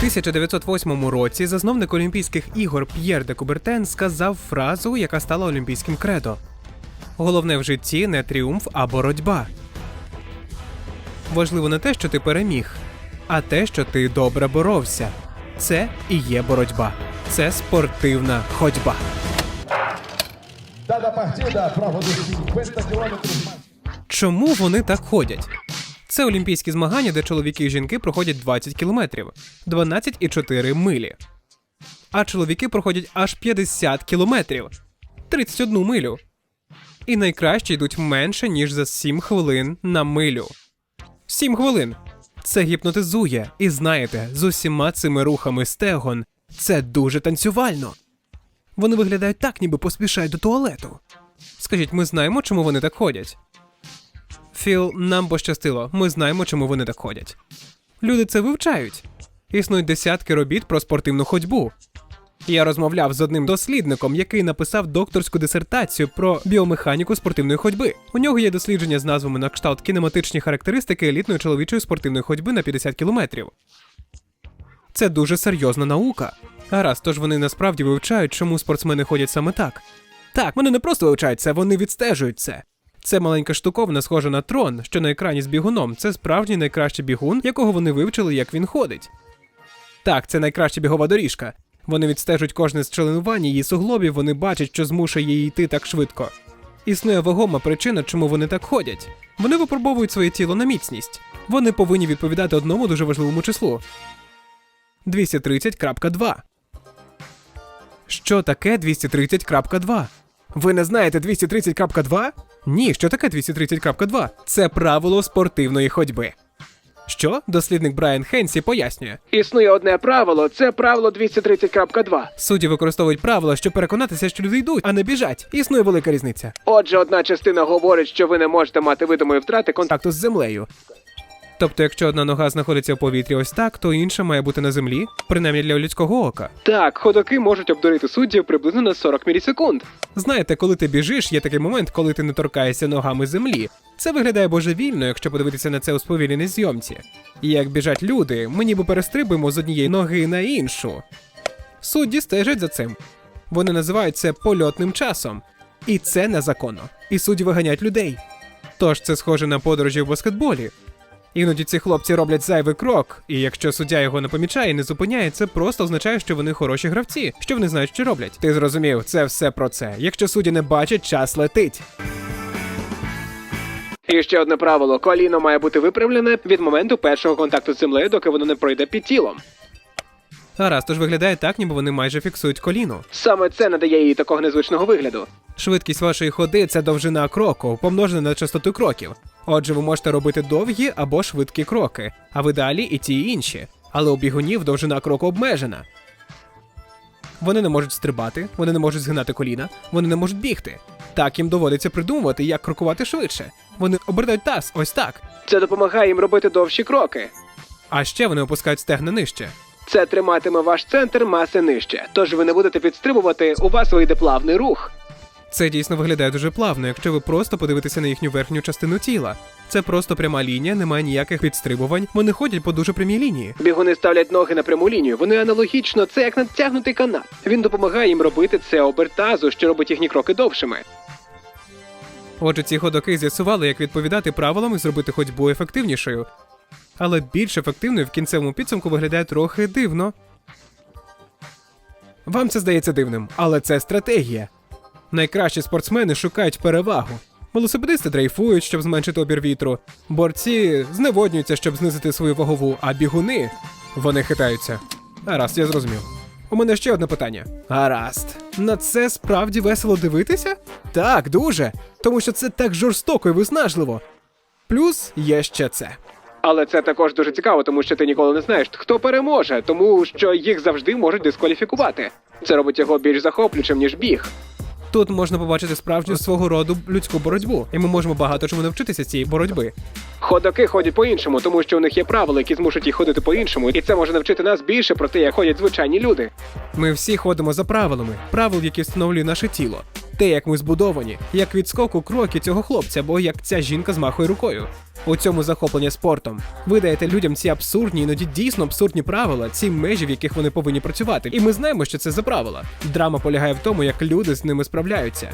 1908 році засновник Олімпійських ігор П'єр де Кубертен сказав фразу, яка стала олімпійським кредо. Головне в житті не тріумф, а боротьба. Важливо не те, що ти переміг, а те, що ти добре боровся. Це і є боротьба. Це спортивна ходьба. Dada a partida, prova dos 50 quilômetros. Чому вони так ходять? Це олімпійські змагання, де чоловіки і жінки проходять 20 кілометрів, 12,4 милі. А чоловіки проходять аж 50 кілометрів, 31 милю. І найкраще йдуть менше, ніж за 7 хвилин на милю. 7 хвилин. Це гіпнотизує. І знаєте, з усіма цими рухами стегон це дуже танцювально. Вони виглядають так, ніби поспішають до туалету. Скажіть, ми знаємо, чому вони так ходять? Філ, нам пощастило, ми знаємо, чому вони так ходять. Люди це вивчають. Існують десятки робіт про спортивну ходьбу. Я розмовляв з одним дослідником, який написав докторську дисертацію про біомеханіку спортивної ходьби. У нього є дослідження з назвами на кшталт кінематичні характеристики елітної чоловічої спортивної ходьби на 50 кілометрів. Це дуже серйозна наука. Гаразд, тож вони насправді вивчають, чому спортсмени ходять саме так. Так, вони не просто вивчають це, вони відстежують це. Це маленька штуковина, схожа на трон, що на екрані з бігуном. Це справжній найкращий бігун, якого вони вивчили, як він ходить. Так, це найкраща бігова доріжка. Вони відстежують кожне зчленування її суглобів, вони бачать, що змушує її йти так швидко. Існує вагома причина, чому вони так ходять. Вони випробовують своє тіло на міцність. Вони повинні відповідати одному дуже важливому числу 230.2. Що таке 230.2? Ви не знаєте 230.2? Ні, що таке 230.2? Це правило спортивної ходьби. Що? Дослідник Брайан Хенсі пояснює. Існує одне правило, це правило 230.2. Судді використовують правила, щоб переконатися, що люди йдуть, а не біжать. Існує велика різниця. Отже, одна частина говорить, що ви не можете мати видимої втрати контакту. Контакту з землею. Тобто, якщо одна нога знаходиться в повітрі ось так, то інша має бути на землі, принаймні для людського ока. Так, ходоки можуть обдурити суддів приблизно на 40 мілісекунд. Знаєте, коли ти біжиш, є такий момент, коли ти не торкаєшся ногами землі. Це виглядає божевільно, якщо подивитися на це у сповільненій зйомці. І як біжать люди, ми ніби перестрибуємо з однієї ноги на іншу. Судді стежать за цим. Вони називають це польотним часом. І це незаконно. І судді виганяють людей. Тож це схоже на подорожі в баскетболі. Іноді ці хлопці роблять зайвий крок, і якщо суддя його не помічає і не зупиняє, це просто означає, що вони хороші гравці, що вони знають, що роблять. Ти зрозумів, це все про це. Якщо судді не бачать, час летить. І ще одне правило: коліно має бути виправлене від моменту першого контакту з землею, доки воно не пройде під тілом. Гаразд, тож виглядає так, ніби вони майже фіксують коліно. Саме це надає їй такого незвичного вигляду. Швидкість вашої ходи це довжина кроку, помножена на частоту кроків. Отже, ви можете робити довгі або швидкі кроки, а в ідеалі і ті і інші. Але у бігунів довжина кроку обмежена. Вони не можуть стрибати, вони не можуть згинати коліна, вони не можуть бігти. Так їм доводиться придумувати, як крокувати швидше. Вони обертають таз ось так. Це допомагає їм робити довші кроки. А ще вони опускають стегна нижче. Це триматиме ваш центр маси нижче, тож ви не будете підстрибувати, у вас вийде плавний рух. Це дійсно виглядає дуже плавно, якщо ви просто подивитеся на їхню верхню частину тіла. Це просто пряма лінія, немає ніяких підстрибувань. Вони ходять по дуже прямій лінії. Бігуни ставлять ноги на пряму лінію. Вони аналогічно, це як натягнутий канат. Він допомагає їм робити це обертазу, що робить їхні кроки довшими. Отже, ці ходоки з'ясували, як відповідати правилам і зробити ходьбу ефективнішою. Але більш ефективною в кінцевому підсумку виглядає трохи дивно. Вам це здається дивним, але це стратегія. Найкращі спортсмени шукають перевагу. Велосипедисти дрейфують, щоб зменшити опір вітру. Борці зневоднюються, щоб знизити свою вагову, а бігуни вони хитаються. Гаразд, я зрозумів. У мене ще одне питання. Гаразд. На це справді весело дивитися? Так, дуже. Тому що це так жорстоко і виснажливо. Плюс є ще це. Але це також дуже цікаво, тому що ти ніколи не знаєш, хто переможе, тому що їх завжди можуть дискваліфікувати. Це робить його більш захоплюючим, ніж біг. Тут можна побачити справжню свого роду людську боротьбу, і ми можемо багато чому навчитися цієї боротьби. Ходоки ходять по-іншому, тому що у них є правила, які змушують їх ходити по-іншому, і це може навчити нас більше про те, як ходять звичайні люди. Ми всі ходимо за правилами, правил, які встановлює наше тіло. Те, як ми збудовані, як відскоку кроки цього хлопця, або як ця жінка змахує рукою. У цьому захоплення спортом. Ви даєте людям ці абсурдні, іноді дійсно абсурдні правила, ці межі, в яких вони повинні працювати. І ми знаємо, що це за правила. Драма полягає в тому, як люди з ними справляються.